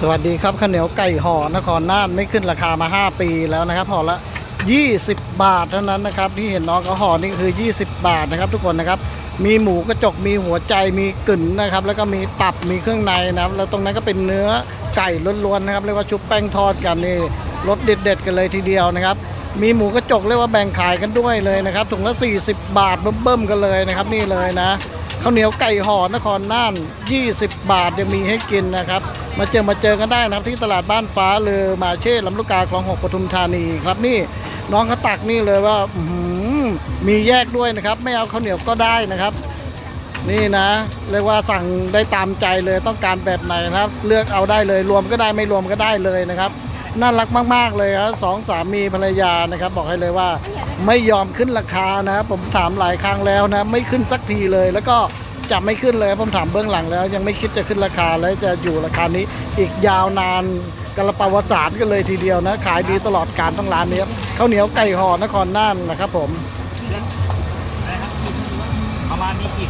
สวัสดีครับข้าวเหนียวไก่ห่อนครน่านไม่ขึ้นราคามา 5 ปีแล้วนะครับห่อละ 20 บาทเท่านั้นนะครับที่เห็นน้องเขาห่อนี่คือ 20 บาทนะครับ ทุกคนนะครับ มีหมูกระจกมีหัวใจมีกึ่นนะครับ แล้วก็มีตับมีเครื่องในนะครับแล้วตรงนั้นก็เป็นเนื้อไก่ล้วนๆนะครับเรียกว่าชุบแป้งทอดกันนี่รสเด็ด ๆ กันเลยทีเดียวนะครับ มีหมูกระจกเรียกว่าแบ่งขายกันด้วยเลยนะครับถุงละ 40 บาทเบิ่มๆกันเลยนะครับนี่เลยนะ ข้าวเหนียวไก่ห่อนครน่าน 20 บาทยังมีให้กินนะครับ มาเจอมาเจอกันได้นะครับที่ตลาดบ้านฟ้าเรือมาเช่ลำลูกกาคลองหกปทุมธานีครับนี่น้องเขาตักนี่เลยว่าอื้อหือมีแยกด้วยนะครับ ไม่เอาข้าวเหนียวก็ได้นะครับ นี่นะเรียกว่าสั่งได้ตามใจเลยต้องการแบบไหนนะครับ เลือกเอาได้เลยรวมก็ได้ไม่รวมก็ได้เลยนะครับ น่ารักมาก ๆ เลยครับสองสามีภรรยานะครับ บอกให้เลยว่าไม่ยอมขึ้นราคานะครับผมถามหลายครั้งแล้วนะ ไม่ขึ้นสักทีเลย แล้วก็จะไม่ขึ้นเลยผมถามเบื้องหลังแล้ว ยังไม่คิดจะขึ้นราคาแล้วจะอยู่ราคานี้อีกยาวนานกระปาวสารกันเลยทีเดียวนะ ขายดีตลอดการทั้งร้านนี้ข้าวเหนียวไก่ห่อนครน่านนะครับผมประมาณนี้อีก